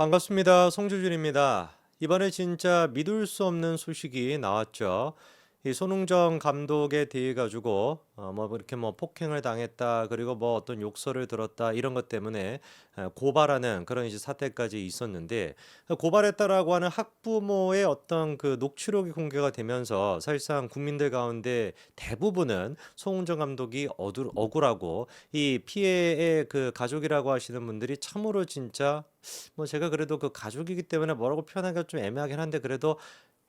반갑습니다. 송주준입니다. 이번에 진짜 믿을 수 없는 소식이 나왔죠. 이 손흥정 감독에 대해 가지고 어, 뭐 이렇게 뭐 폭행을 당했다 그리고 뭐 어떤 욕설을 들었다 이런 것 때문에 에, 고발하는 그런 이제 사태까지 있었는데 고발했다라고 하는 학부모의 어떤 그 녹취록이 공개가 되면서 사실상 국민들 가운데 대부분은 송흥정 감독이 어두, 억울하고 이 피해의 그 가족이라고 하시는 분들이 참으로 진짜 뭐 제가 그래도 그 가족이기 때문에 뭐라고 표현하기가 좀 애매하긴 한데 그래도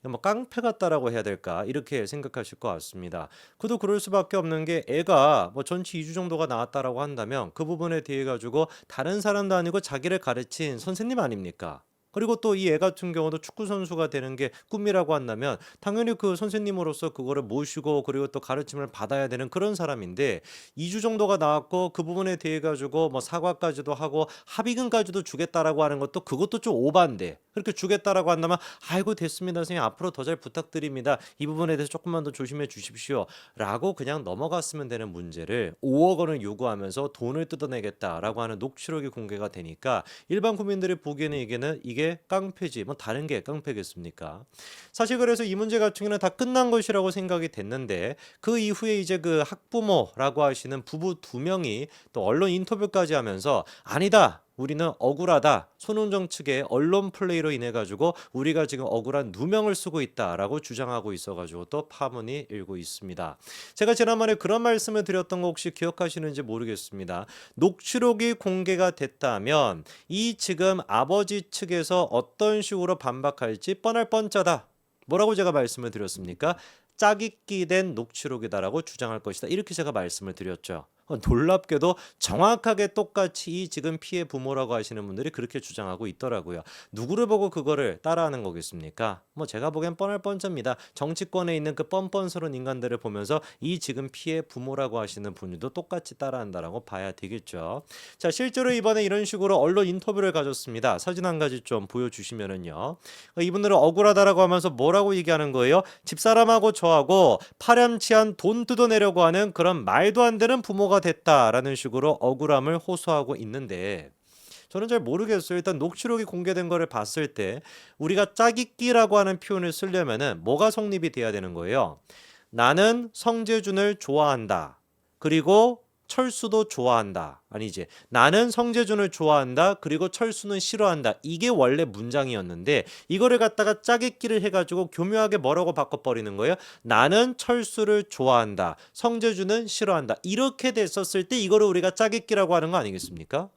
뭐 깡패 같다라고 해야 될까 이렇게 생각하실 것 같습니다. 그도 그럴 수밖에 없는 게 애가 뭐 전치 2주 정도가 나왔다라고 한다면 그 부분에 대해 가지고 다른 사람도 아니고 자기를 가르친 선생님 아닙니까? 그리고 또 이 애 같은 경우도 축구 선수가 되는 게 꿈이라고 한다면 당연히 그 선생님으로서 그거를 모시고 그리고 또 가르침을 받아야 되는 그런 사람인데 2주 정도가 나왔고 그 부분에 대해 가지고 뭐 사과까지도 하고 합의금까지도 주겠다라고 하는 것도 그것도 좀 오반데 그렇게 주겠다라고 한다면 아이고 됐습니다. 선생님 앞으로 더 잘 부탁드립니다. 이 부분에 대해서 조금만 더 조심해 주십시오. 라고 그냥 넘어갔으면 되는 문제를 5억 원을 요구하면서 돈을 뜯어내겠다라고 하는 녹취록이 공개가 되니까 일반 국민들이 보기에는 이게는 이게 깡패지. 뭐 다른 게 깡패겠습니까? 사실 그래서 이 문제 같은 경우는 다 끝난 것이라고 생각이 됐는데 그 이후에 이제 그 학부모라고 하시는 부부 두 명이 또 언론 인터뷰까지 하면서 아니다 우리는 억울하다. 손흥정 측의 언론 플레이로 인해 가지고 우리가 지금 억울한 누명을 쓰고 있다라고 주장하고 있어 가지고 또 파문이 일고 있습니다. 제가 지난번에 그런 말씀을 드렸던 거 혹시 기억하시는지 모르겠습니다. 녹취록이 공개가 됐다면 이 지금 아버지 측에서 어떤 식으로 반박할지 뻔할 뻔짜다. 뭐라고 제가 말씀을 드렸습니까? 짜깁기 된 녹취록이다라고 주장할 것이다. 이렇게 제가 말씀을 드렸죠. 어, 놀랍게도 정확하게 똑같이 이 지금 피해 부모라고 하시는 분들이 그렇게 주장하고 있더라고요. 누구를 보고 그거를 따라하는 거겠습니까? 뭐 제가 보기엔 뻔할 뻔합니다. 정치권에 있는 그 뻔뻔스러운 인간들을 보면서 이 지금 피해 부모라고 하시는 분들도 똑같이 따라한다라고 봐야 되겠죠. 자, 실제로 이번에 이런 식으로 언론 인터뷰를 가졌습니다. 사진 한 가지 좀 보여주시면은요. 이분들은 억울하다라고 하면서 뭐라고 얘기하는 거예요? 집사람하고 저하고 파렴치한 돈 뜯어내려고 하는 그런 말도 안 되는 부모가 됐다라는 식으로 억울함을 호소하고 있는데 저는 잘 모르겠어요. 일단 녹취록이 공개된 거를 봤을 때 우리가 짜깁기라고 하는 표현을 쓰려면은 뭐가 성립이 돼야 되는 거예요. 나는 성재준을 좋아한다. 그리고 철수도 좋아한다. 아니지. 나는 성재준을 좋아한다. 그리고 철수는 싫어한다. 이게 원래 문장이었는데 이거를 갖다가 짜깁기를 해가지고 교묘하게 뭐라고 바꿔버리는 거예요. 나는 철수를 좋아한다. 성재준은 싫어한다. 이렇게 됐었을 때 이거를 우리가 짜깁기라고 하는 거 아니겠습니까?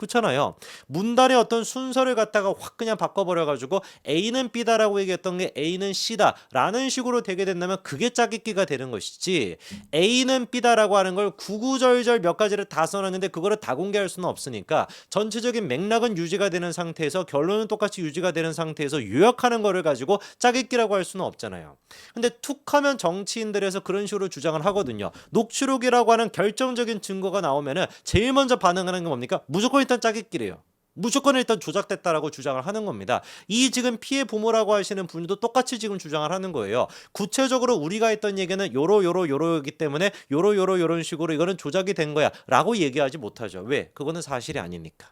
그렇잖아요. 문단의 어떤 순서를 갖다가 확 그냥 바꿔버려가지고 A는 B다라고 얘기했던 게 A는 C다라는 식으로 되게 된다면 그게 짜깁기가 되는 것이지 A는 B다라고 하는 걸 구구절절 몇 가지를 다 써놨는데 그거를 다 공개할 수는 없으니까 전체적인 맥락은 유지가 되는 상태에서 결론은 똑같이 유지가 되는 상태에서 요약하는 거를 가지고 짜깁기라고 할 수는 없잖아요. 근데 툭하면 정치인들에서 그런 식으로 주장을 하거든요. 녹취록이라고 하는 결정적인 증거가 나오면은 제일 먼저 반응하는 게 뭡니까? 무조건 일단 짜깁기래요. 무조건 일단 조작됐다라고 주장을 하는 겁니다. 이 지금 피해 부모라고 하시는 분도 똑같이 지금 주장을 하는 거예요. 구체적으로 우리가 했던 얘기는 요로 요로 요로이기 때문에 요로 요로 요런 식으로 이거는 조작이 된 거야라고 얘기하지 못하죠. 왜? 그거는 사실이 아니니까.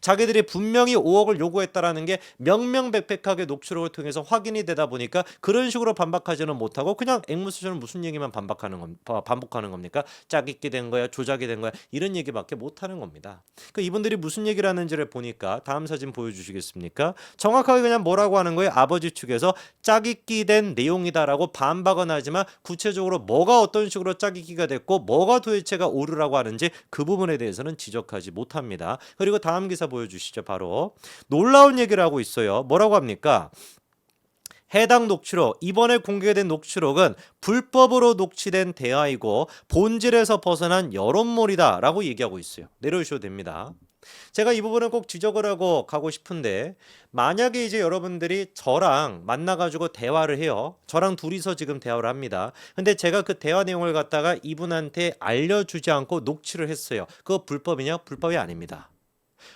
자기들이 분명히 5억을 요구했다라는 게 명명백백하게 녹취록을 통해서 확인이 되다 보니까 그런 식으로 반박하지는 못하고 그냥 앵무새처럼 무슨 얘기만 반박하는 겁, 반복하는 겁니까? 짜깁기 된 거야, 조작이 된 거야 이런 얘기밖에 못하는 겁니다. 그 이분들이 무슨 얘기를 하는지를 보니까 다음 사진 보여주시겠습니까? 정확하게 그냥 뭐라고 하는 거예요? 아버지 측에서 짜깁기 된 내용이다라고 반박은 하지만 구체적으로 뭐가 어떤 식으로 짜깁기가 됐고 뭐가 도대체가 오류라고 하는지 그 부분에 대해서는 지적하지 못합니다. 그리고 다음 기사 보여주시죠. 바로 놀라운 얘기를 하고 있어요. 뭐라고 합니까? 해당 녹취록 이번에 공개된 녹취록은 불법으로 녹취된 대화이고 본질에서 벗어난 여론몰이다라고 얘기하고 있어요. 내려오셔도 됩니다. 제가 이 부분은 꼭 지적을 하고 가고 싶은데 만약에 이제 여러분들이 저랑 만나가지고 대화를 해요. 저랑 둘이서 지금 대화를 합니다. 근데 제가 그 대화 내용을 갖다가 이분한테 알려주지 않고 녹취를 했어요. 그거 불법이냐? 불법이 아닙니다.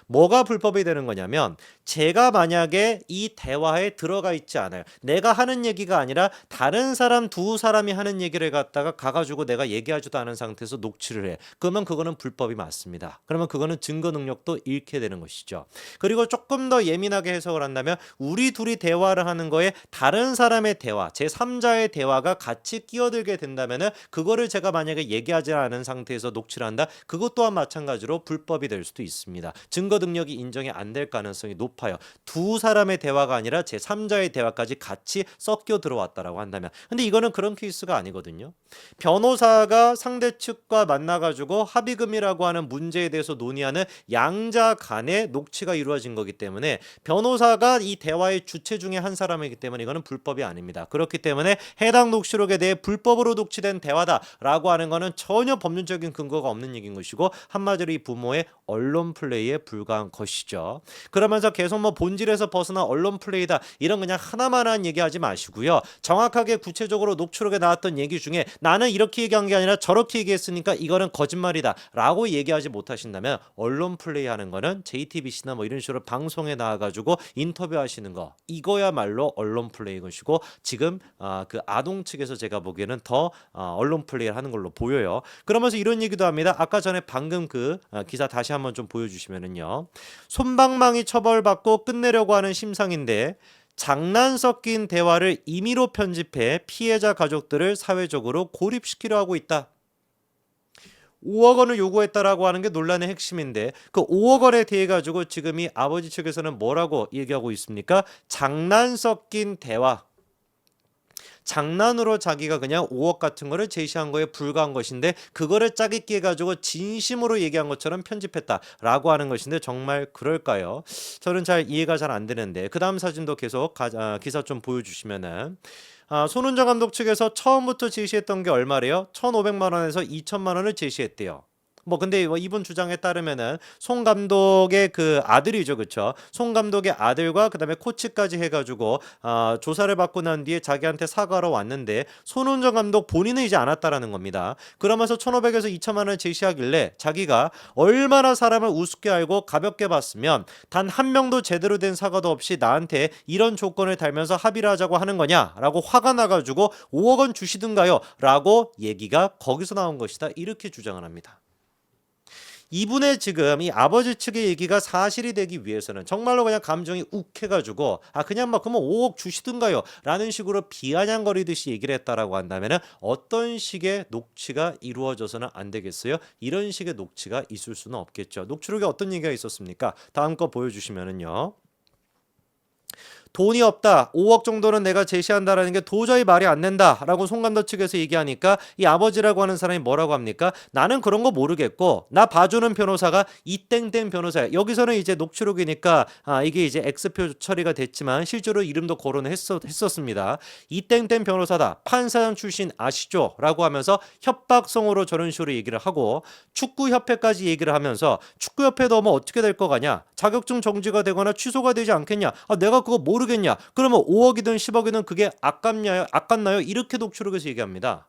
뭐가 불법이 되는 거냐면 제가 만약에 이 대화에 들어가 있지 않아요. 내가 하는 얘기가 아니라 다른 사람 두 사람이 하는 얘기를 갖다가 가가지고 내가 얘기하지도 않은 상태에서 녹취를 해. 그러면 그거는 불법이 맞습니다. 그러면 그거는 증거 능력도 잃게 되는 것이죠. 그리고 조금 더 예민하게 해석을 한다면 우리 둘이 대화를 하는 거에 다른 사람의 대화, 제 3자의 대화가 같이 끼어들게 된다면은 그거를 제가 만약에 얘기하지 않은 상태에서 녹취를 한다. 그것 또한 마찬가지로 불법이 될 수도 있습니다. 증거 능력이 인정이 안 될 가능성이 높아요. 두 사람의 대화가 아니라 제 3자의 대화까지 같이 섞여 들어왔다라고 한다면. 근데 이거는 그런 케이스가 아니거든요. 변호사가 상대 측과 만나 가지고 합의금이라고 하는 문제에 대해서 논의하는 양자 간의 녹취가 이루어진 거기 때문에 변호사가 이 대화의 주체 중에 한 사람이기 때문에 이거는 불법이 아닙니다. 그렇기 때문에 해당 녹취록에 대해 불법으로 녹취된 대화다라고 하는 거는 전혀 법률적인 근거가 없는 얘기인 것이고 한마디로 이 부모의 언론 플레이에 불과한 것이죠. 그러면서 계속 뭐 본질에서 벗어나 언론 플레이다 이런 그냥 하나만한 얘기하지 마시고요. 정확하게 구체적으로 녹취록에 나왔던 얘기 중에 나는 이렇게 얘기한 게 아니라 저렇게 얘기했으니까 이거는 거짓말이다라고 얘기하지 못하신다면 언론 플레이하는 거는 JTBC나 뭐 이런 식으로 방송에 나와가지고 인터뷰하시는 거 이거야말로 언론 플레이인 것이고 지금 아, 그 아동 측에서 제가 보기에는 더 아, 언론 플레이를 하는 걸로 보여요. 그러면서 이런 얘기도 합니다. 아까 전에 방금 그 아, 기사 다시 한번 좀 보여주시면은요. 손방망이 처벌받고 끝내려고 하는 심상인데 장난 섞인 대화를 임의로 편집해 피해자 가족들을 사회적으로 고립시키려 하고 있다. 5억 원을 요구했다라고 하는 게 논란의 핵심인데 그 5억 원에 대해 가지고 지금 이 아버지 측에서는 뭐라고 얘기하고 있습니까? 장난 섞인 대화. 장난으로 자기가 그냥 5억 같은 거를 제시한 거에 불과한 것인데 그거를 짜깁기 해가지고 진심으로 얘기한 것처럼 편집했다라고 하는 것인데 정말 그럴까요? 저는 잘 이해가 잘 안 되는데 그 다음 사진도 계속 가, 아, 기사 좀 보여주시면은 아, 손은정 감독 측에서 처음부터 제시했던 게 얼마래요? 1,500만 원에서 2천만 원을 제시했대요. 뭐 근데 뭐 이분 주장에 따르면은 송 감독의 그 아들이죠, 그렇죠? 송 감독의 아들과 그다음에 코치까지 해가지고 아, 조사를 받고 난 뒤에 자기한테 사과로 왔는데 손훈정 감독 본인은 이제 안 왔다라는 겁니다. 그러면서 1,500에서 2천만 원을 제시하길래 자기가 얼마나 사람을 우습게 알고 가볍게 봤으면 단 한 명도 제대로 된 사과도 없이 나한테 이런 조건을 달면서 합의를 하자고 하는 거냐라고 화가 나가지고 5억 원 주시든가요 라고 얘기가 거기서 나온 것이다 이렇게 주장을 합니다. 이분의 지금 이 아버지 측의 얘기가 사실이 되기 위해서는 정말로 그냥 감정이 욱해가지고 아 그냥 막 그러면 5억 주시든가요? 라는 식으로 비아냥거리듯이 얘기를 했다라고 한다면은 어떤 식의 녹취가 이루어져서는 안 되겠어요? 이런 식의 녹취가 있을 수는 없겠죠. 녹취록에 어떤 얘기가 있었습니까? 다음 거 보여주시면은요 돈이 없다. 5억 정도는 내가 제시한다라는 게 도저히 말이 안 된다라고 송 감독 측에서 얘기하니까 이 아버지라고 하는 사람이 뭐라고 합니까? 나는 그런 거 모르겠고 나 봐주는 변호사가 이땡땡 변호사야. 여기서는 이제 녹취록이니까 아, 이게 이제 X표 처리가 됐지만 실제로 이름도 거론을 했었, 했었습니다. 이땡땡 변호사다. 판사장 출신 아시죠? 라고 하면서 협박성으로 저런 식으로 얘기를 하고 축구협회까지 얘기를 하면서 축구협회도 뭐 어떻게 될거 가냐? 자격증 정지가 되거나 취소가 되지 않겠냐? 아, 내가 그거 모 르겠냐? 그러면 5억이든 10억이든 그게 아깝냐요? 아깝나요? 이렇게 녹취록에서 얘기합니다.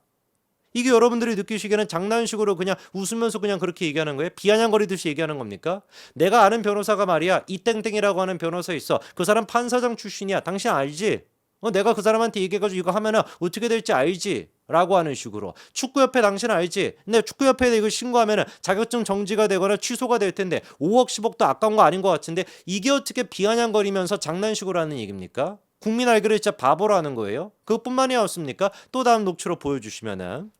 이게 여러분들이 느끼시기에는 장난식으로 그냥 웃으면서 그냥 그렇게 얘기하는 거예요? 비아냥거리듯이 얘기하는 겁니까? 내가 아는 변호사가 말이야 이 땡땡이라고 하는 변호사 있어. 그 사람 판사장 출신이야. 당신 알지? 어, 내가 그 사람한테 얘기해가지고 이거 하면은 어떻게 될지 알지? 라고 하는 식으로 축구협회 당신 알지? 근데 축구협회에 이거 신고하면은 자격증 정지가 되거나 취소가 될 텐데 5억 10억도 아까운 거 아닌 것 같은데 이게 어떻게 비아냥거리면서 장난식으로 하는 얘기입니까? 국민 알기를 진짜 바보로 하는 거예요? 그것뿐만이 없습니까? 또 다음 녹취로 보여주시면은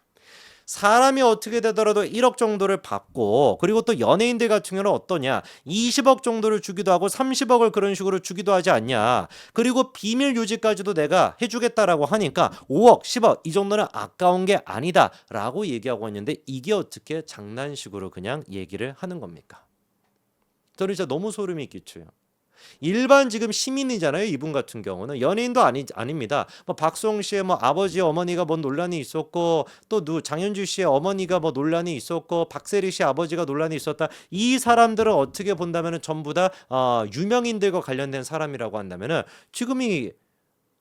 사람이 어떻게 되더라도 1억 정도를 받고 그리고 또 연예인들 같은 경우는 어떠냐? 20억 정도를 주기도 하고 30억을 그런 식으로 주기도 하지 않냐? 그리고 비밀 유지까지도 내가 해주겠다라고 하니까 5억 10억 이 정도는 아까운 게 아니다 라고 얘기하고 있는데 이게 어떻게 장난식으로 그냥 얘기를 하는 겁니까? 저는 진짜 너무 소름이 끼쳐요 일반 지금 시민이잖아요. 이분 같은 경우는 연예인도 아니 아닙니다. 뭐 박수홍 씨의 뭐 아버지 어머니가 뭐 논란이 있었고 또 누 장현주 씨의 어머니가 뭐 논란이 있었고 박세리 씨 아버지가 논란이 있었다. 이 사람들은 어떻게 본다면은 전부 다 어, 유명인들과 관련된 사람이라고 한다면은 지금 이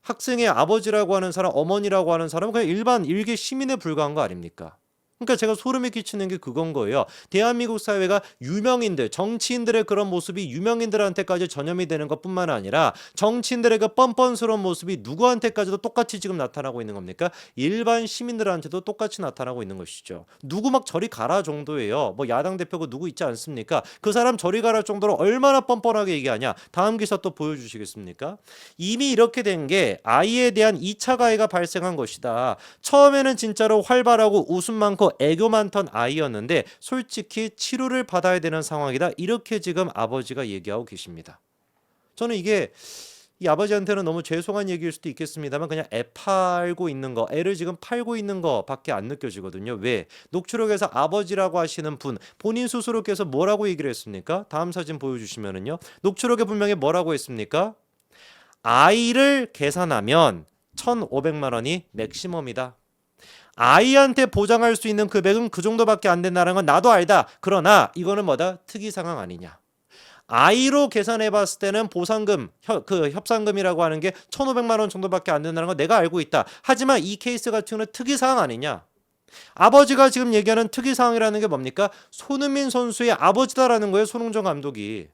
학생의 아버지라고 하는 사람, 어머니라고 하는 사람은 그냥 일반 일개 시민에 불과한 거 아닙니까? 그러니까 제가 소름이 끼치는 게 그건 거예요. 대한민국 사회가 유명인들, 정치인들의 그런 모습이 유명인들한테까지 전염이 되는 것뿐만 아니라 정치인들의 그 뻔뻔스러운 모습이 누구한테까지도 똑같이 지금 나타나고 있는 겁니까? 일반 시민들한테도 똑같이 나타나고 있는 것이죠. 누구 막 저리 가라 정도예요. 뭐 야당 대표가 누구 있지 않습니까? 그 사람 저리 가라 정도로 얼마나 뻔뻔하게 얘기하냐. 다음 기사 또 보여주시겠습니까? 이미 이렇게 된 게 아이에 대한 2차 가해가 발생한 것이다. 처음에는 진짜로 활발하고 웃음 많고 애교 많던 아이였는데 솔직히 치료를 받아야 되는 상황이다. 이렇게 지금 아버지가 얘기하고 계십니다. 저는 이게 이 아버지한테는 너무 죄송한 얘기일 수도 있겠습니다만 그냥 애 팔고 있는 거, 애를 지금 팔고 있는 거밖에 안 느껴지거든요. 왜? 녹취록에서 아버지라고 하시는 분 본인 스스로께서 뭐라고 얘기를 했습니까? 다음 사진 보여주시면은요. 녹취록에 분명히 뭐라고 했습니까? 아이를 계산하면 1,500만 원이 맥시멈이다. 아이한테 보장할 수 있는 금액은 그 정도밖에 안 된다는 건 나도 알다. 그러나 이거는 뭐다? 특이 상황 아니냐. 아이로 계산해 봤을 때는 보상금, 협, 그 협상금이라고 하는 게 1,500만 원 정도밖에 안 된다는 건 내가 알고 있다. 하지만 이 케이스 같은 경우는 특이 상황 아니냐? 아버지가 지금 얘기하는 특이 상황이라는 게 뭡니까? 손흥민 선수의 아버지다라는 거예요. 손흥정 감독이.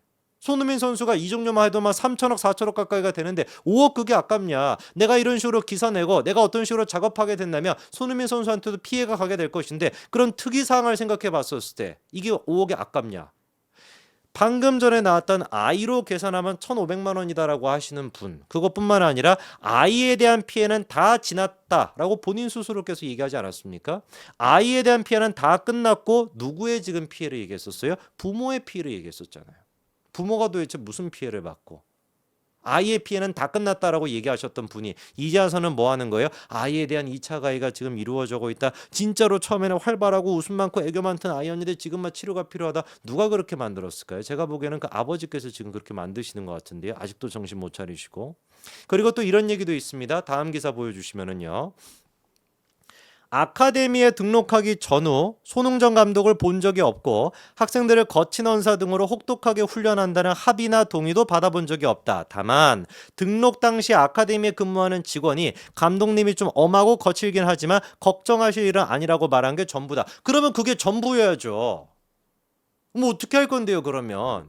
손흥민 선수가 이 정도만 해도 막 3천억, 4천억 가까이가 되는데 5억 그게 아깝냐? 내가 이런 식으로 기사 내고 내가 어떤 식으로 작업하게 된다면 손흥민 선수한테도 피해가 가게 될 것인데 그런 특이 사항을 생각해 봤었을 때 이게 5억이 아깝냐? 방금 전에 나왔던 아이로 계산하면 1,500만 원이다라고 하시는 분. 그것뿐만 아니라 아이에 대한 피해는 다 지났다라고 본인 스스로께서 얘기하지 않았습니까? 아이에 대한 피해는 다 끝났고 누구의 지금 피해를 얘기했었어요? 부모의 피해를 얘기했었잖아요. 부모가 도대체 무슨 피해를 받고 아이의 피해는 다 끝났다라고 얘기하셨던 분이 이제 와서는 뭐 하는 거예요? 아이에 대한 2차 가해가 지금 이루어지고 있다. 진짜로 처음에는 활발하고 웃음 많고 애교 많던 아이였는데 지금만 치료가 필요하다. 누가 그렇게 만들었을까요? 제가 보기에는 그 아버지께서 지금 그렇게 만드시는 것 같은데요. 아직도 정신 못 차리시고. 그리고 또 이런 얘기도 있습니다. 다음 기사 보여주시면은요. 아카데미에 등록하기 전후 손흥정 감독을 본 적이 없고 학생들을 거친 언사 등으로 혹독하게 훈련한다는 합의나 동의도 받아본 적이 없다. 다만 등록 당시 아카데미에 근무하는 직원이 감독님이 좀 엄하고 거칠긴 하지만 걱정하실 일은 아니라고 말한 게 전부다. 그러면 그게 전부여야죠. 뭐 어떻게 할 건데요, 그러면?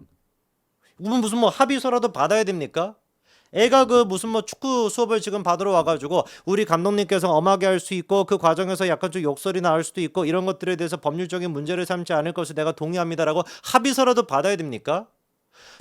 이건 무슨 뭐 합의서라도 받아야 됩니까? 애가 그 무슨 뭐 축구 수업을 지금 받으러 와가지고 우리 감독님께서 엄하게 할 수 있고 그 과정에서 약간 좀 욕설이 나올 수도 있고 이런 것들에 대해서 법률적인 문제를 삼지 않을 것을 내가 동의합니다라고 합의서라도 받아야 됩니까?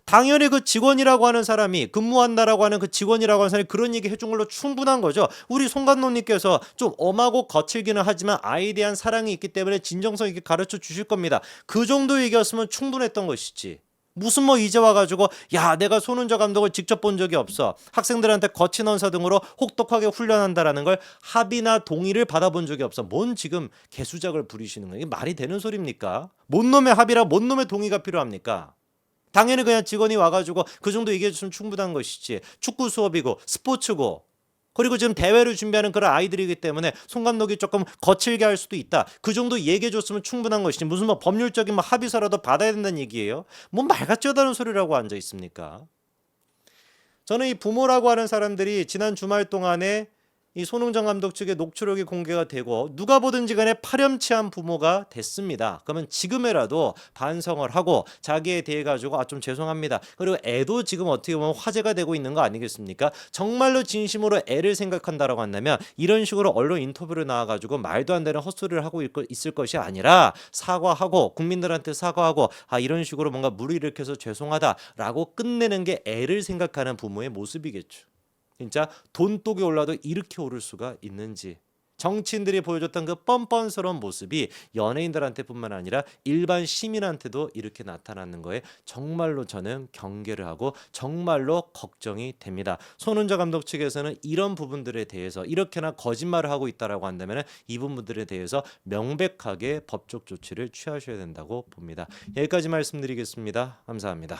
당연히 그 직원이라고 하는 사람이 근무한다라고 하는 그 직원이라고 하는 사람이 그런 얘기 해준 걸로 충분한 거죠. 우리 송 감독님께서 좀 엄하고 거칠기는 하지만 아이에 대한 사랑이 있기 때문에 진정성 있게 가르쳐 주실 겁니다. 그 정도 얘기였으면 충분했던 것이지. 무슨 뭐 이제 와가지고 야 내가 손은저 감독을 직접 본 적이 없어. 학생들한테 거친 언사 등으로 혹독하게 훈련한다라는 걸 합의나 동의를 받아본 적이 없어. 뭔 지금 개수작을 부리시는 거예요? 이게 말이 되는 소리입니까? 뭔 놈의 합의라 뭔 놈의 동의가 필요합니까? 당연히 그냥 직원이 와가지고 그 정도 얘기해 주면 충분한 것이지. 축구 수업이고 스포츠고 그리고 지금 대회를 준비하는 그런 아이들이기 때문에 송 감독이 조금 거칠게 할 수도 있다. 그 정도 얘기해 줬으면 충분한 것이지 무슨 뭐 법률적인 뭐 합의서라도 받아야 된다는 얘기예요. 뭔 말 같지 않다는 소리라고 앉아 있습니까? 저는 이 부모라고 하는 사람들이 지난 주말 동안에 이 손흥정 감독 측의 녹취록이 공개가 되고 누가 보든지 간에 파렴치한 부모가 됐습니다. 그러면 지금이라도 반성을 하고 자기에 대해 가지고 아 좀 죄송합니다. 그리고 애도 지금 어떻게 보면 화제가 되고 있는 거 아니겠습니까? 정말로 진심으로 애를 생각한다라고 한다면 이런 식으로 언론 인터뷰를 나와 가지고 말도 안 되는 헛소리를 하고 있을 것이 아니라 사과하고 국민들한테 사과하고 아 이런 식으로 뭔가 물을 일으켜서 죄송하다라고 끝내는 게 애를 생각하는 부모의 모습이겠죠. 진짜 돈독이 올라도 이렇게 오를 수가 있는지 정치인들이 보여줬던 그 뻔뻔스러운 모습이 연예인들한테뿐만 아니라 일반 시민한테도 이렇게 나타나는 거에 정말로 저는 경계를 하고 정말로 걱정이 됩니다. 손은저 감독 측에서는 이런 부분들에 대해서 이렇게나 거짓말을 하고 있다라고 한다면 이 부분들에 대해서 명백하게 법적 조치를 취하셔야 된다고 봅니다. 여기까지 말씀드리겠습니다. 감사합니다.